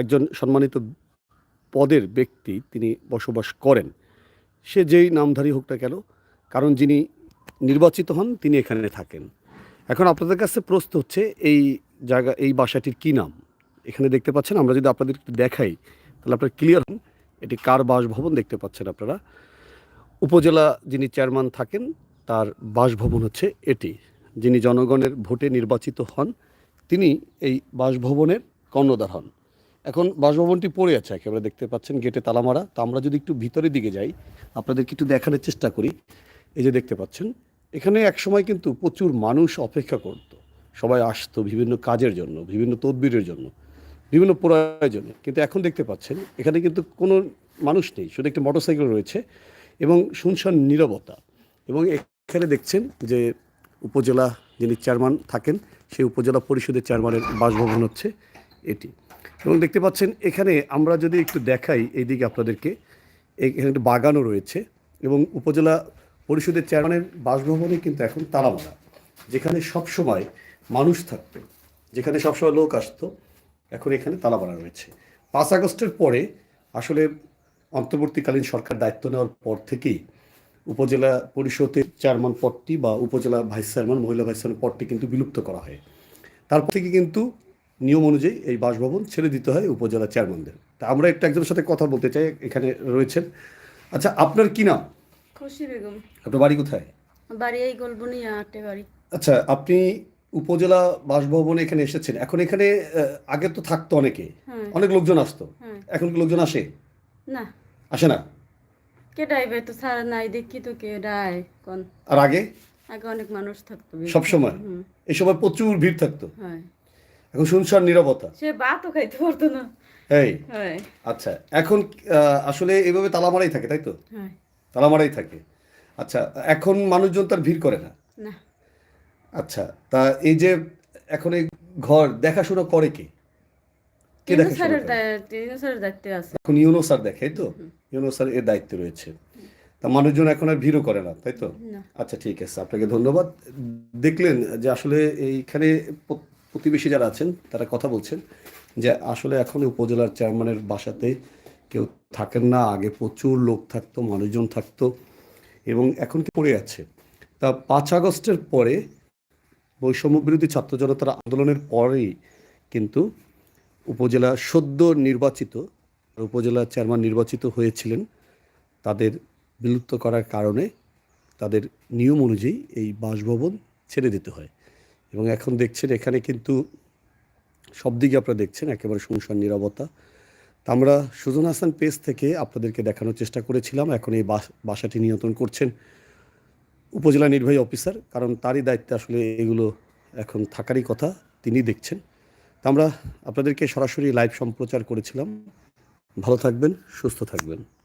একজন সম্মানিত পদের ব্যক্তি তিনি বসবাস করেন। সে যেই নামধারী হোক না কেন, কারণ যিনি নির্বাচিত হন, তিনি এখানে থাকেন। এখন আপনাদের কাছে প্রশ্ন হচ্ছে, এই জায়গা, এই বাসাটির কী নাম? এখানে দেখতে পাচ্ছেন, আমরা যদি আপনাদের একটু দেখাই, তাহলে আপনারা ক্লিয়ার হন, এটি কার বাসভবন দেখতে পাচ্ছেন আপনারা। উপজেলা যিনি চেয়ারম্যান থাকেন, তার বাসভবন হচ্ছে এটি। যিনি জনগণের ভোটে নির্বাচিত হন, তিনি এই বাসভবনের কর্ণধার হন। এখন বাসভবনটি পড়ে আছে, একেবারে দেখতে পাচ্ছেন গেটে তালা মারা। তো আমরা যদি একটু ভিতরের দিকে যাই, আপনাদেরকে একটু দেখানোর চেষ্টা করি। এই যে দেখতে পাচ্ছেন, এখানে একসময় কিন্তু প্রচুর মানুষ অপেক্ষা করত। সবাই আসতো বিভিন্ন কাজের জন্য, বিভিন্ন তদবিরের জন্য, বিভিন্ন প্রয়োজনে কিন্তু এখন দেখতে পাচ্ছেন, এখানে কিন্তু কোনো মানুষ নেই, শুধু একটি মোটরসাইকেল রয়েছে এবং শুনশান নীরবতা। এবং এখানে দেখছেন যে উপজেলা যিনি চেয়ারম্যান থাকেন, সেই উপজেলা পরিষদের চেয়ারম্যানের বাসভবন হচ্ছে এটি। এবং দেখতে পাচ্ছেন, এখানে আমরা যদি একটু দেখাই এইদিকে আপনাদেরকে, এখানে একটা বাগানও রয়েছে এবং উপজেলা পরিষদের চেয়ারম্যানের বাসভবনে কিন্তু এখন তালা মারা যেখানে সবসময় মানুষ থাকতো, যেখানে সবসময় লোক আসতো, এখন এখানে তালা মারা রয়েছে। পাঁচ আগস্টের পরে আসলে অন্তর্বর্তীকালীন সরকার দায়িত্ব নেওয়ার পর থেকেই উপজেলা পরিষদের চেয়ারম্যান পদটি বা উপজেলা ভাইস চেয়ারম্যান, মহিলা ভাইস চেয়ারম্যান পদটি কিন্তু বিলুপ্ত করা হয়। তারপর থেকে কিন্তু নিয়ম অনুযায়ী এই বাসভবন ছেড়ে দিতে হয় উপজেলা চেয়ারম্যানদের। তা আমরা একটু একজনের সাথে কথা বলতে চাই এখানে রয়েছেন। আচ্ছা আপনার কি নাম? খুশি বেগম। আপনার বাড়ি কোথায়? বাড়ি এই গল্পনিয়া আটে বাড়ি। আচ্ছা আপনি উপজেলা বাসভবনে এখানে এসেছেন। এখন এখানে আগে তো থাকতো অনেকে। হ্যাঁ। অনেক লোকজন আসতো। হ্যাঁ। এখন কি লোকজন আসে? না। আসে না? কে ডাইবে? তো সারা নাই দেখি তো কে ডাই কোন? আর আগে? আগে অনেক মানুষ থাকতো। সব সময় এই সময় প্রচুর ভিড় থাকতো। হয়। এখন শুনশান নীরবতা। সে ভাতও খাইতে পারতো না। এই আচ্ছা এখন আসলে এইভাবে তালা মারাই থাকে তাই তো? হয়। তালা মারাই থাকে। আচ্ছা এখন মানুষজন তার ভিড় করে না? না। আচ্ছা তা এই যে এখন এই ঘর দেখাশোনা করে কে? কে স্যারের এখন ইউনো স্যার দেখে তো? ইউনো স্যার এর দায়িত্ব রয়েছে। তা মানুষজন এখন আর ভিড়ও করে না তাই তো? না। আচ্ছা ঠিক আছে আপনাকে ধন্যবাদ। দেখলেন যে আসলে এইখানে প্রতিবেশী যারা আছেন, তারা কথা বলছেন যে আসলে এখন উপজেলার চেয়ারম্যানের বাসাতে কেউ থাকেন না, আগে প্রচুর লোক থাকতো, মানুষজন থাকতো এবং এখন কি পড়ে আছে। তা পাঁচ আগস্টের পরে বৈষম্য বিরোধী ছাত্র জনতার আন্দোলনের পরেই কিন্তু উপজেলা সদ্য নির্বাচিত, উপজেলা চেয়ারম্যান নির্বাচিত হয়েছিলেন। তাদের বিলুপ্ত করার কারণে তাদের নিয়ম অনুযায়ী এই বাসভবন ছেড়ে দিতে হয়। এবং এখন দেখছেন এখানে কিন্তু সব দিকে আপনারা দেখছেন একেবারে শুনশান নিরবতা। তা আমরা সুজন হাসান পেজ থেকে আপনাদেরকে দেখানোর চেষ্টা করেছিলাম। এখন এই বাস- বাসাটি নিয়ন্ত্রণ করছেন উপজেলা নির্বাহী অফিসার, কারণ তারই দায়িত্বে আসলে এগুলো এখন থাকারই কথা, তিনি দেখছেন। তা আমরা আপনাদেরকে সরাসরি লাইভ সম্প্রচার করেছিলাম। ভালো থাকবেন, সুস্থ থাকবেন।